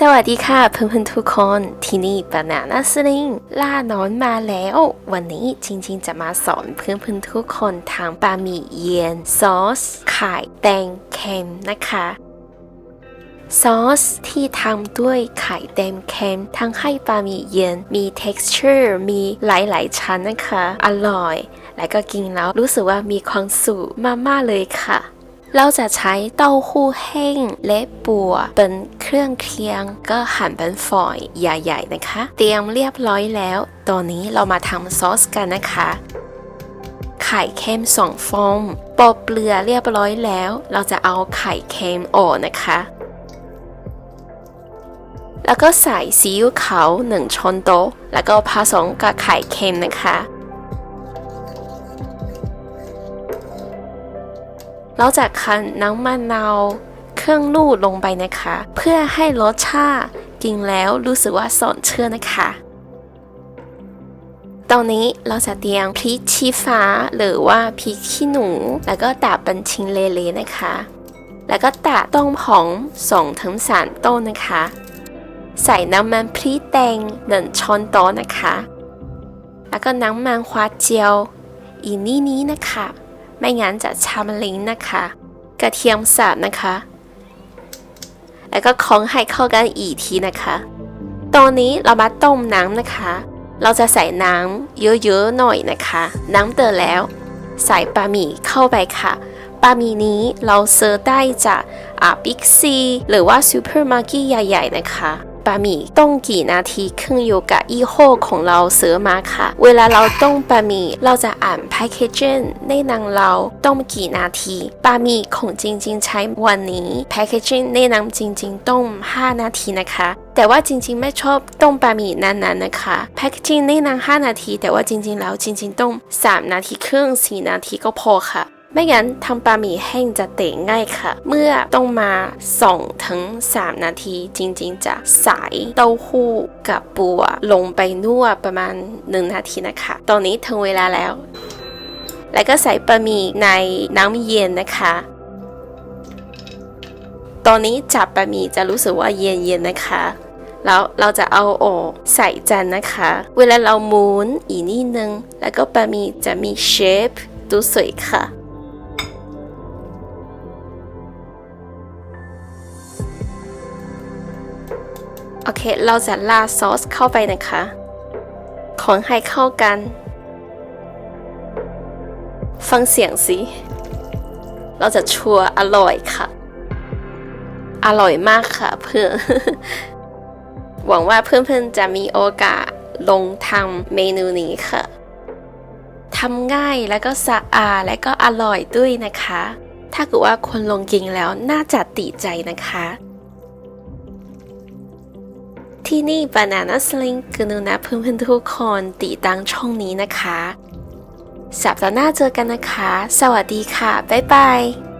สวัสดีค่ะเพื่อนๆทุกคนที่นี่บานาน่าสลิงล่านอนมาแล้ว วันนี้จริงๆจะมาสอนเพื่อนๆทุกคนทำบะหมี่เย็นซอสไข่แดงเค็มนะคะซอสที่ทำด้วยไข่แดงเค็มทั้งให้บะหมี่เย็นมี texture มีหลายๆชั้นนะคะ อร่อย และก็กินแล้วรู้สึกว่ามีความสุขมากๆเลยค่ะ เราจะใช้เต้าหู้แห้งและปัวเป็นเครื่องเคียง ก็หั่นเป็นฝอยใหญ่ๆนะคะ เตรียมเรียบร้อยแล้ว ตอนนี้เรามาทำซอสกันนะคะ ไข่เค็มสองฟองปอกเปลือเรียบร้อยแล้ว เราจะเอาไข่เค็มออกนะคะ แล้วก็ใส่ซีอิ๊วขาวหนึ่งช้อนโต๊ะ แล้วก็ผสมกับไข่เค็มนะคะ เราจะคั้นน้ำมะนาวเครื่องรูดลงไปนะคะ เพื่อให้รสชาติกินแล้วรู้สึกว่าสดชื่นนะคะ ตอนนี้เราจะเตรียมพริกชี้ฟ้าหรือว่าพริกขี้หนู แล้วก็ตัดเป็นชิ้นเล็กๆนะคะ แล้วก็ตัดต้นหอม2ถึง3ต้นนะคะ ใส่น้ำมันพริกแดงหนึ่งช้อนโต๊ะนะคะ แล้วก็น้ำมันควาเจียวอีกนิดนี้นะคะ ไม่งั้นจะชามลิ้นนะคะ กระเทียมสับนะคะ แล้วก็คล้องให้เข้ากันอีกทีนะคะตอนนี้เรามาต้มน้ำนะคะ เราจะใส่น้ำเยอะๆหน่อยนะคะ น้ำเดือดแล้ว ใส่บะหมี่เข้าไปค่ะบะหมี่นี้เราซื้อได้จากอ่าบิ๊กซีหรือว่าซูเปอร์มาร์เก็ตใหญ่ ๆ นะคะ บะหมี่ต้มกี่นาทีขึ้นอยู่กับยี่ห้อของเราซื้อมาค่ะ เวลาเราต้มบะหมี่เราจะอ่านแพคเกจในหนังเราต้มกี่นาทีบะหมี่ของจริง ๆ ใช้วันนี้แพคเกจในหนังจริง ๆ ต้ม 5 นาทีนะคะแต่ว่าจริงๆ ไม่ชอบต้มบะหมี่นานๆนะคะแพคเกจในหนัง5นาที แต่ว่าจริงๆ แล้วจริง ๆ ต้ม3นาทีครึ่ง4นาทีก็พอค่ะ ไม่งั้นทำบะหมี่แห้งจะเตะง่ายค่ะ เมื่อต้องมา2ถึง3นาทีจริงๆ จะใสเต้าหู้กับปัว ลงไปนวดประมาณ 1 นาทีนะคะ ตอนนี้ถึงเวลาแล้ว แล้วก็ใส่บะหมี่ในน้ำเย็นนะคะตอนนี้จับบะหมี่จะรู้สึกว่าเย็นๆนะคะ แล้วเราจะเอาออกใส่จานนะคะ เวลาเราหมุนอีกนิดนึง แล้วก็บะหมี่จะมีเชฟดูสวยค่ะ โอเค เราจะราดซอสเข้าไปนะคะคนให้เข้ากัน ฟังเสียงสิ เราจะชัวร์อร่อยค่ะ อร่อยมากค่ะเพื่อน หวังว่าเพื่อนๆจะมีโอกาสลงทำเมนูนี้ค่ะทำง่ายแล้วก็สะอาดและก็อร่อยด้วยนะคะ ถ้าเกิดว่าคนลงกินแล้วน่าจะติใจนะคะ ที่นี่ Banana Sling กนุนะเพื่อนๆทุกคนติดตามช่องนี้นะคะ สัปดาห์หน้าเจอกันนะคะ สวัสดีค่ะ บ๊ายบาย